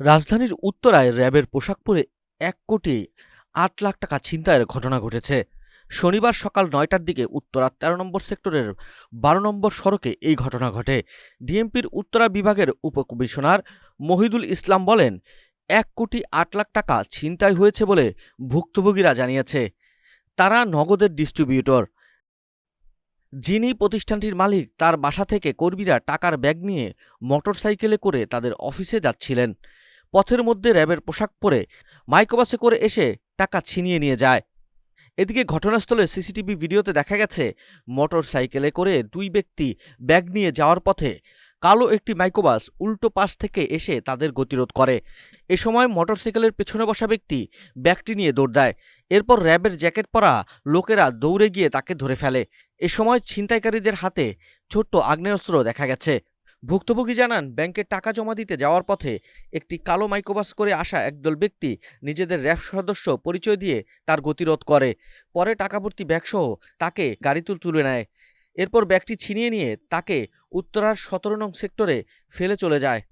রাজধানীর উত্তরায় র্যাবের পোশাক পরে এক কোটি আট লাখ টাকা ছিনতাইয়ের ঘটনা ঘটেছে। শনিবার সকাল নয়টার দিকে উত্তরা তেরো নম্বর সেক্টরের বারো নম্বর সড়কে এই ঘটনা ঘটে। ডিএমপির উত্তরা বিভাগের উপকমিশনার মহিদুল ইসলাম বলেন, এক কোটি আট লাখ টাকা ছিনতাই হয়েছে বলে ভুক্তভোগীরা জানিয়েছে। তারা নগদের ডিস্ট্রিবিউটর। যিনি প্রতিষ্ঠানটির মালিক, তার বাসা থেকে কর্মীরা টাকার ব্যাগ নিয়ে মোটরসাইকেলে করে তাদের অফিসে যাচ্ছিলেন। পথের মধ্যে র্যাবের পোশাক পরে মাইক্রোবাসে করে এসে টাকা ছিনিয়ে নিয়ে যায়। এদিকে ঘটনাস্থলে সিসিটিভি ভিডিওতে দেখা গেছে মোটর সাইকেলে করে দুই ব্যক্তি ব্যাগ নিয়ে যাওয়ার পথে কালো একটি মাইক্রোবাস উল্টো পাশ থেকে এসে তাদের গতিরোধ করে। এ সময় মোটরসাইকেলের পেছনে বসা ব্যক্তি ব্যাগটি নিয়ে দৌড় দেয়। এরপর র্যাবের জ্যাকেট পরা লোকেরা দৌড়ে গিয়ে তাকে ধরে ফেলে। এ সময় ছিনতাইকারীদের হাতে ছোট্ট আগ্নেয়াস্ত্র দেখা গেছে। ভুক্তভোগী জানান, ব্যাংকে টাকা জমা দিতে যাওয়ার পথে একটি কালো মাইক্রোবাস করে আসা একদল ব্যক্তি নিজেদের র্যাব সদস্য পরিচয় দিয়ে তার গতিরোধ করে। পরে টাকা ভর্তি ব্যাগসহ তাকে গাড়ি গাড়িতে তুলে নেয়। এরপর ব্যাগটি ছিনিয়ে নিয়ে তাকে উত্তরার সতেরো নং সেক্টরে ফেলে চলে যায়।